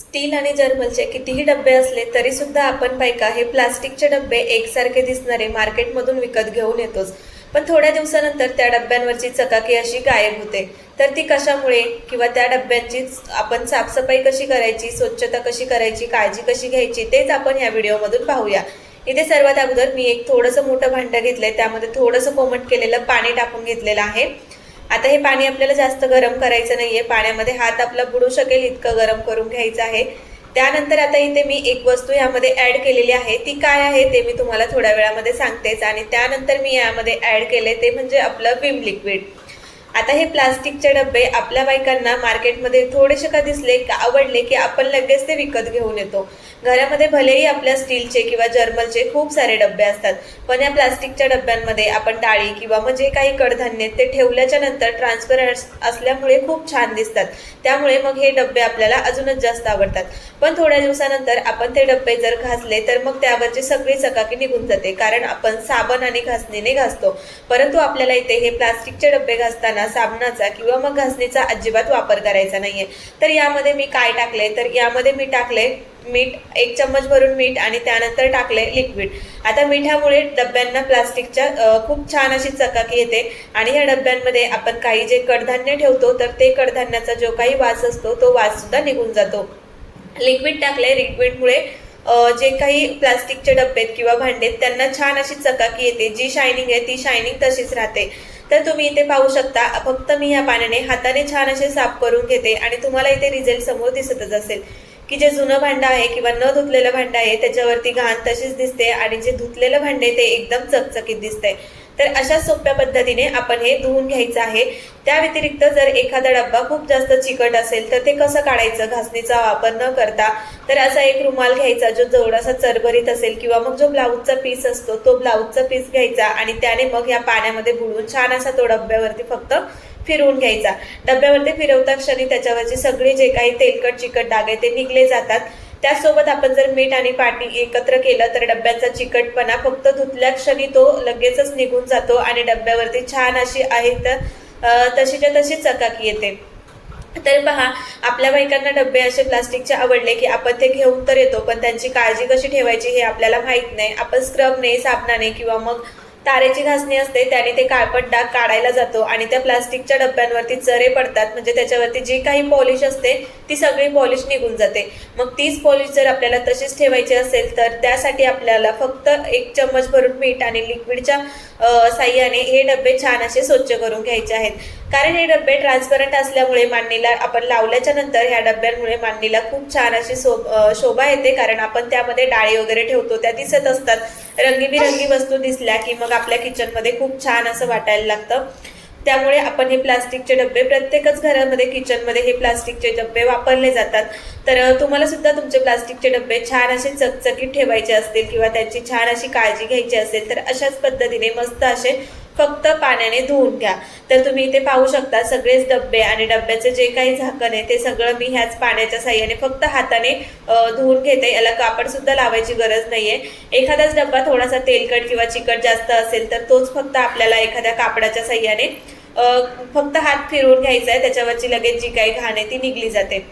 Steel आणि जर्मलचे कितीही डबे असले तरी सुद्धा आपण बायका हे प्लास्टिकचे डबे एकसारखे दिसणारे मार्केटमधून विकत घेऊन येतोच. पण थोड्या दिवसानंतर त्या डब्यांवरची चकाकी अशी गायब होते. तर ती कशामुळे? किंवा त्या डब्यांची आपण साफसफाई कशी करायची स्वच्छता कशी करायची काळजी कशी घ्यायची तेच आपण या व्हिडिओमधून पाहूया. इथे सर्वात अगोदर मी एक थोडंसं मोठं भांडं घेतलंय त्यामध्ये थोडंसं कोमट केलेलं पाणी टाकून घेतलेलं आहे. आता हे पाणी आपल्याला जास्त गरम करायचं नाहीये. पाण्यामध्ये हात आपला बुडू शकेल इतकं गरम करून घ्यायचं आहे. त्यानंतर आता इथे मी एक वस्तू यामध्ये ऍड केलेली आहे. ती काय आहे ते मी तुम्हाला थोड्या वेळामध्ये सांगतेच आणि त्यानंतर मी यामध्ये ऍड केले ते म्हणजे आपलं विम लिक्विड आता हे प्लास्टिकचे डबे आपल्या बायकांना मार्केटमध्ये थोडेसे का दिसले का आवडले की आपण लगेच ते विकत घेऊन येतो. घरामध्ये भलेही आपल्या स्टीलचे किंवा जर्मलचे खूप सारे डबे असतात पण या प्लास्टिकच्या डब्यांमध्ये आपण डाळी किंवा मग जे काही कडधान्य ते ठेवल्याच्या नंतर ट्रान्सपरंट असल्यामुळे खूप छान दिसतात. त्यामुळे मग हे डबे आपल्याला अजूनच जास्त आवडतात. पण थोड्या दिवसानंतर आपण ते डबे जर घासले तर मग त्यावरची सगळी चकाकी निघून जाते कारण आपण साबण आणि घासणीने घासतो. परंतु आपल्याला इथे हे प्लास्टिकचे डबे घासताना साबणाचा किंवा मग घासणीचा अजिबात वापर करायचा नाहीये. तर यामध्ये मी काय टाकले तर यामध्ये मी टाकले मीठ एक चम्मच भरून मीठ आणि त्यानंतर टाकले लिक्विड आता मिठामुळे डब्यांना प्लास्टिकच्या खूप छान अशी चकाकी येते आणि या डब्यांमध्ये आपण काही जे कडधान्य ठेवतो तर ते कडधान्याचा जो काही वास असतो तो वास सुद्धा निघून जातो. लिक्विड टाकले लिक्विडमुळे जे काही प्लास्टिकचे डब्बेत किंवा भांडे आहेत, त्यांना छान अशी चकाकी येते. जी शायनिंग आहे ती शायनिंग तशीच राहते. तर तुम्ही इथे पाहू शकता फक्त मी या पाण्याने हाताने छान असे साफ करून घेते आणि तुम्हाला इथे रिझल्ट समोर दिसतच असेल. की जे जुनं भांडं आहे किंवा न धुतलेलं भांडं आहे त्याच्यावरती घाण तशीच दिसते आणि जे धुतलेलं भांडं आहे ते एकदम चकचकीत दिसतंय. तर अशा सोप्या पद्धतीने आपण हे धुवून घ्यायचं आहे. त्या व्यतिरिक्त जर एखादा डब्बा खूप जास्त चिकट असेल तर ते कसं काढायचं? घासणीचा वापर न करता. तर असा एक रुमाल घ्यायचा जो जेवढासा चरभरीत असेल किंवा मग जो ब्लाऊजचा पीस असतो तो ब्लाऊजचा पीस घ्यायचा आणि त्याने मग या पाण्यामध्ये बुडवून छान असा तो डब्यावरती फक्त फिरवून घ्यायचा. डब्यावरती फिरवता क्षणी त्याच्यावरचे सगळे जे काही तेलकट चिकट डाग आहे ते निघले जातात. त्यासोबत आपण जर मीठ आणि पाणी एकत्र केलं तर डब्याचा चिकटपणा फक्त धुतल्या क्षणी तो लगेचच निघून जातो आणि डब्यावरती छान अशी आहे तर तशीच्या तशी चकाकी येते. तर पहा आपल्या बायकांना डबे असे प्लास्टिकचे आवडले की आपण ते घेऊन तर येतो पण त्यांची काळजी कशी ठेवायची हे आपल्याला माहीत नाही. आपण स्क्रबने साबणाने किंवा मग तारेची घासणी असते त्याने ते काळपट डाग काढायला जातो आणि त्या प्लास्टिकच्या डब्यांवरती चरे पडतात. म्हणजे त्याच्यावरती जी काही पॉलिश असते ती सगळी पॉलिश निघून जाते. मग तीच पॉलिश जर आपल्याला तशीच ठेवायची असेल तर त्यासाठी आपल्याला फक्त एक चम्मच भरून मीठ आणि लिक्विडच्या साह्याने हे डबे छान असे स्वच्छ करून घ्यायचे आहेत. कारण हे डब्बे ट्रान्सपरंट असल्यामुळे मांडणीला आपण लावल्याच्या नंतर ह्या डब्यांमुळे मांडणीला खूप छान अशी शोभा येते. कारण आपण त्यामध्ये डाळी वगैरे ठेवतो त्या दिसत असतात. रंगीबिरंगी वस्तू दिसल्या की मग आपल्या किचनमध्ये खूप छान असं वाटायला लागतं. त्यामुळे आपण हे प्लास्टिकचे डबे प्रत्येकच घरामध्ये किचनमध्ये हे प्लास्टिकचे डबे वापरले जातात. तर तुम्हाला सुद्धा तुमचे प्लास्टिकचे डबे छान असे चकचकीत ठेवायचे असतील किंवा त्यांची छान अशी काळजी घ्यायची असेल तर अशाच पद्धतीने मस्त असे फक्त पाण्याने धुवून घ्या. तर तुम्ही इथे पाहू शकता सगळेच डब्बे आणि डब्याचं जे काही झाकण आहे ते सगळं मी ह्याच पाण्याच्या साह्याने फक्त हाताने धुवून घेते. याला कापडसुद्धा लावायची गरज नाही आहे एखादाच डब्बा थोडासा तेलकट किंवा चिकट जास्त असेल तर तोच फक्त आपल्याला एखाद्या कापडाच्या साह्याने फक्त हात फिरवून घ्यायचा आहे. त्याच्यावरची लगेच जी काही घाण आहे ती निघली जाते.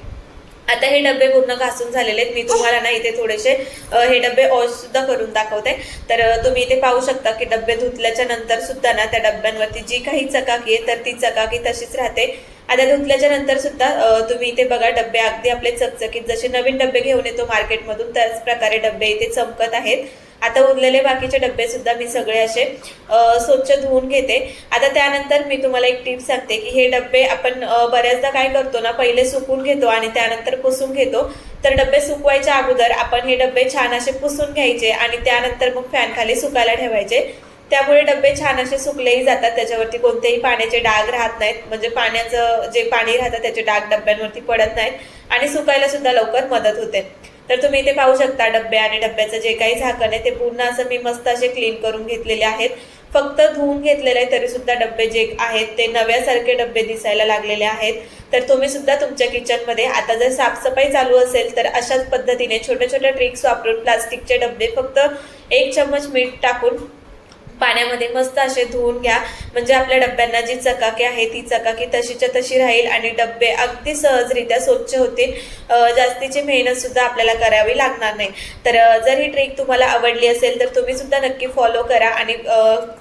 आता हे डबे पूर्ण घासून झालेले आहेत. मी तुम्हाला ना इथे थोडेसे हे डबे ऑश सुद्धा करून दाखवते. तर तुम्ही इथे पाहू शकता की डबे धुतल्याच्या नंतर सुद्धा ना त्या डब्यांवरती जी काही चकाकी आहे तर ती चकाकी तशीच राहते. आता धुतल्याच्या नंतर सुद्धा तुम्ही इथे बघा डबे अगदी आपले चकचकीत जसे नवीन डबे घेऊन येतो मार्केटमधून त्याच प्रकारे डबे इथे चमकत आहेत. आता उरलेले बाकीचे डब्बे सुद्धा मी सगळे असे स्वच्छ धुवून घेते. आता त्यानंतर मी तुम्हाला एक टिप सांगते की हे डबे आपण बऱ्याचदा काय करतो ना पहिले सुकून घेतो आणि त्यानंतर पुसून घेतो. तर डब्बे सुकवायच्या अगोदर आपण हे डबे छान असे पुसून घ्यायचे आणि त्यानंतर मग फॅनखाली सुकायला ठेवायचे. त्यामुळे डबे छान असे सुकलेही जातात त्याच्यावरती कोणतेही पाण्याचे डाग राहत नाहीत. म्हणजे पाण्याचं जे पाणी राहतं त्याचे डाग डब्यांवरती पडत नाहीत आणि सुकायला सुद्धा लवकर मदत होते. तर तुम्ही इथे पाहू शकता डब्बे आणि डब्याचं जे काही झाकण आहे ते पूर्ण असं मी मस्त असे क्लीन करून घेतलेले आहेत. फक्त धुवून घेतलेले आहे तरी सुद्धा डब्बे जे आहेत ते नव्यासारखे डब्बे दिसायला लागलेले आहेत. तर तुम्ही सुद्धा तुमच्या किचनमध्ये आता जर साफसफाई चालू असेल तर अशाच पद्धतीने छोट्या छोट्या ट्रिक्स वापरून प्लास्टिकचे डब्बे फक्त एक चम्मच मीठ टाकून पाण्यामध्ये मस्त असे धुवून घ्या. म्हणजे आपल्या डब्यांना जी चकाकी आहे ती चकाकी तशीच्या तशी राहील आणि डब्बे अगदी सहजरित्या स्वच्छ होतील. जास्तीची मेहनत सुद्धा आपल्याला करावी लागणार नाही. तर जर ही ट्रिक तुम्हाला आवडली असेल तर तुम्ही सुद्धा नक्की फॉलो करा आणि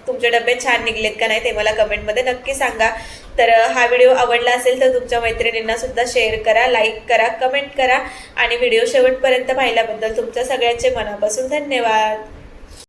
तुमचे डबे छान निघलेत का नाही ते मला कमेंटमध्ये नक्की सांगा. तर हा व्हिडिओ आवडला असेल तर तुमच्या मैत्रिणींना सुद्धा शेअर करा लाईक करा कमेंट करा. आणि व्हिडिओ शेवटपर्यंत पाहिल्याबद्दल तुमच्या सगळ्यांचे मनापासून धन्यवाद.